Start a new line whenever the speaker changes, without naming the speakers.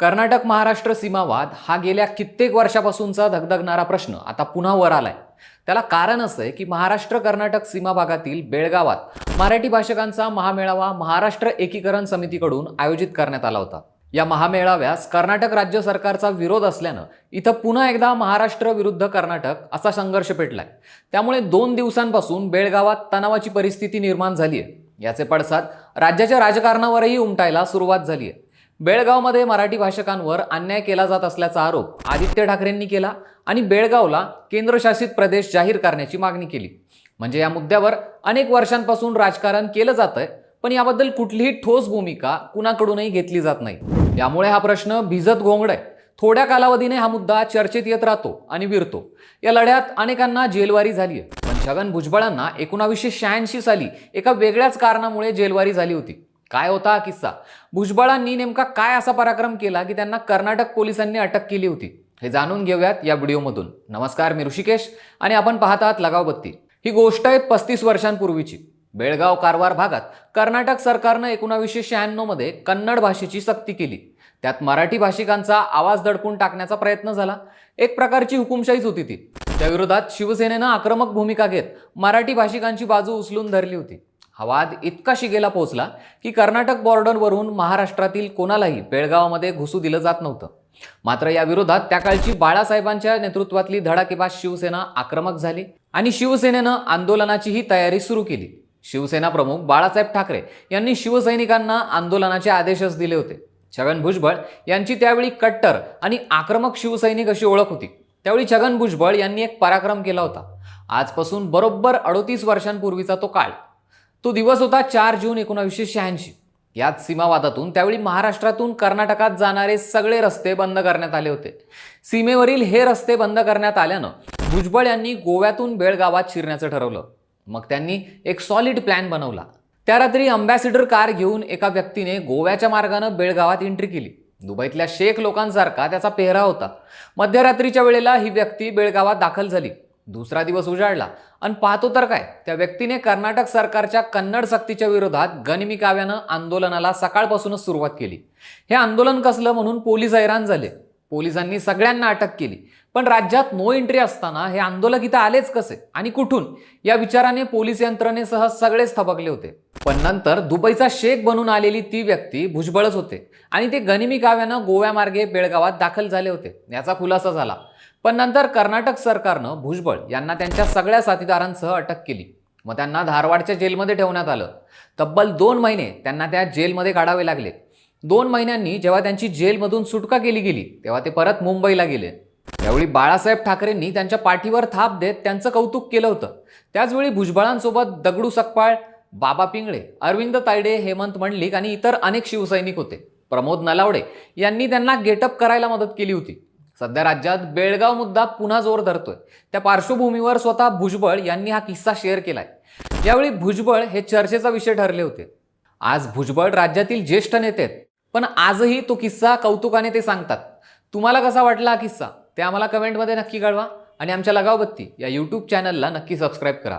कर्नाटक महाराष्ट्र सीमावाद हा गेल्या कित्येक वर्षापासूनचा धगधगणारा प्रश्न आता पुन्हा वर आलाय. त्याला कारण असं आहे की महाराष्ट्र कर्नाटक सीमा भागातील बेळगावात मराठी भाषकांचा महामेळावा महाराष्ट्र एकीकरण समितीकडून आयोजित करण्यात आला होता. या महामेळाव्यास कर्नाटक राज्य सरकारचा विरोध असल्यानं इथं पुन्हा एकदा महाराष्ट्र विरुद्ध कर्नाटक असा संघर्ष पेटलाय. त्यामुळे दोन दिवसांपासून बेळगावात तणावाची परिस्थिती निर्माण झाली आहे याचे पडसाद राज्याच्या राजकारणावरही उमटायला सुरुवात झाली आहे बेळगावमध्ये मराठी भाषकांवर अन्याय केला जात असल्याचा आरोप आदित्य ठाकरेंनी केला आणि बेळगावला केंद्रशासित प्रदेश जाहीर करण्याची मागणी केली. म्हणजे या मुद्द्यावर अनेक वर्षांपासून राजकारण केलं जातंय पण याबद्दल कुठलीही ठोस भूमिका कुणाकडूनही घेतली जात नाही. यामुळे हा प्रश्न भिजत घोंगड आहे थोड्या कालावधीने हा मुद्दा चर्चेत येत राहतो आणि विरतो. या लढ्यात अनेकांना जेलवारी झाली आहे पण छगन भुजबळांना एकोणावीसशे शहाऐंशी साली एका वेगळ्याच कारणामुळे जेलवारी झाली होती. काय होता हा किस्सा? भुजबळांनी नेमका काय असा पराक्रम केला की त्यांना कर्नाटक पोलिसांनी अटक केली होती? हे जाणून घेऊयात या व्हिडिओमधून. नमस्कार मी ऋषिकेश आणि आपण पाहत आहात लगाव बत्ती. ही गोष्ट आहे पस्तीस वर्षांपूर्वीची. बेळगाव कारवार भागात कर्नाटक सरकारनं एकोणावीसशे शहाण्णवमध्ये कन्नड भाषेची सक्ती केली. त्यात मराठी भाषिकांचा आवाज दडपून टाकण्याचा प्रयत्न झाला. एक प्रकारची हुकुमशाहीच होती ती. त्याविरोधात शिवसेनेनं आक्रमक भूमिका घेत मराठी भाषिकांची बाजू उचलून धरली होती. हा वाद इतका शिगेला पोहोचला की कर्नाटक बॉर्डरवरून महाराष्ट्रातील कोणालाही बेळगावामध्ये घुसू दिलं जात नव्हतं. मात्र या विरोधात त्या काळची बाळासाहेबांच्या नेतृत्वातली धडाकेबाज शिवसेना आक्रमक झाली आणि शिवसेनेनं आंदोलनाचीही तयारी सुरू केली. शिवसेना प्रमुख बाळासाहेब ठाकरे यांनी शिवसैनिकांना आंदोलनाचे आदेशच दिले होते. छगन भुजबळ यांची त्यावेळी कट्टर आणि आक्रमक शिवसैनिक अशी ओळख होती. त्यावेळी छगन भुजबळ यांनी एक पराक्रम केला होता. आजपासून बरोबर अडोतीस वर्षांपूर्वीचा तो काळ. तो दिवस होता चार जून एकोणावीसशे शहाऐंशी. याच सीमावादातून त्यावेळी महाराष्ट्रातून कर्नाटकात जाणारे सगळे रस्ते बंद करण्यात आले होते. सीमेवरील हे रस्ते बंद करण्यात आल्यानं भुजबळ यांनी गोव्यातून बेळगावात शिरण्याचं ठरवलं. मग त्यांनी एक सॉलिड प्लॅन बनवला. त्या रात्री अंबॅसिडर कार घेऊन एका व्यक्तीने गोव्याच्या मार्गानं बेळगावात एंट्री केली. दुबईतल्या शेख लोकांसारखा त्याचा पेहरा होता. मध्यरात्रीच्या वेळेला ही व्यक्ती बेळगावात दाखल झाली. दुसरा दिवस उजाडला. आणि पाहतो तर काय त्या व्यक्तीने कर्नाटक सरकारच्या कन्नड सक्तीच्या विरोधात गनिमी काव्यानं आंदोलनाला सकाळपासूनच सुरुवात केली. हे आंदोलन कसलं म्हणून पोलीस हैराण झाले. पोलिसांनी सगळ्यांना अटक केली. पण राज्यात नो एंट्री असताना हे आंदोलक इथं आलेच कसे आणि कुठून? या विचाराने पोलीस यंत्रणेसह सगळेच थबकले होते. पण नंतर दुबईचा शेख बनून आलेली ती व्यक्ती भुजबळच होते आणि ते गनिमी काव्यानं गोव्यामार्गे बेळगावात दाखल झाले होते. याचा खुलासा झाला. पण नंतर कर्नाटक सरकारनं भुजबळ यांना त्यांच्या सगळ्या साथीदारांसह अटक केली. मग त्यांना धारवाडच्या जेलमध्ये ठेवण्यात आलं. तब्बल दोन महिने त्यांना त्या जेलमध्ये काढावे लागले. दोन महिन्यांनी जेव्हा त्यांची जेलमधून सुटका केली गेली तेव्हा ते परत मुंबईला गेले. त्यावेळी बाळासाहेब ठाकरेंनी त्यांच्या पाठीवर थाप देत त्यांचं कौतुक केलं होतं. त्याचवेळी भुजबळांसोबत दगडू सकपाळ बाबा पिंगळे अरविंद तायडे हेमंत मंडलिक आणि इतर अनेक शिवसैनिक होते. प्रमोद नलावडे यांनी त्यांना गेटअप करायला मदत केली होती. सध्या राज्यात बेळगाव मुद्दा पुन्हा जोर धरतोय. त्या पार्श्वभूमीवर स्वतः भुजबळ यांनी हा किस्सा शेअर केलाय. यावेळी भुजबळ हे चर्चेचा विषय ठरले होते आज भुजबळ राज्यातील ज्येष्ठ नेते आहेत. पण आजही तो किस्सा कौतुकाने ते सांगतात. तुम्हाला कसा वाटला हा किस्सा? ते आम्हाला कमेंटमध्ये नक्की कळवा. आणि आमच्या लगावबत्ती या यूट्यूब चॅनलला नक्की सबस्क्राईब करा.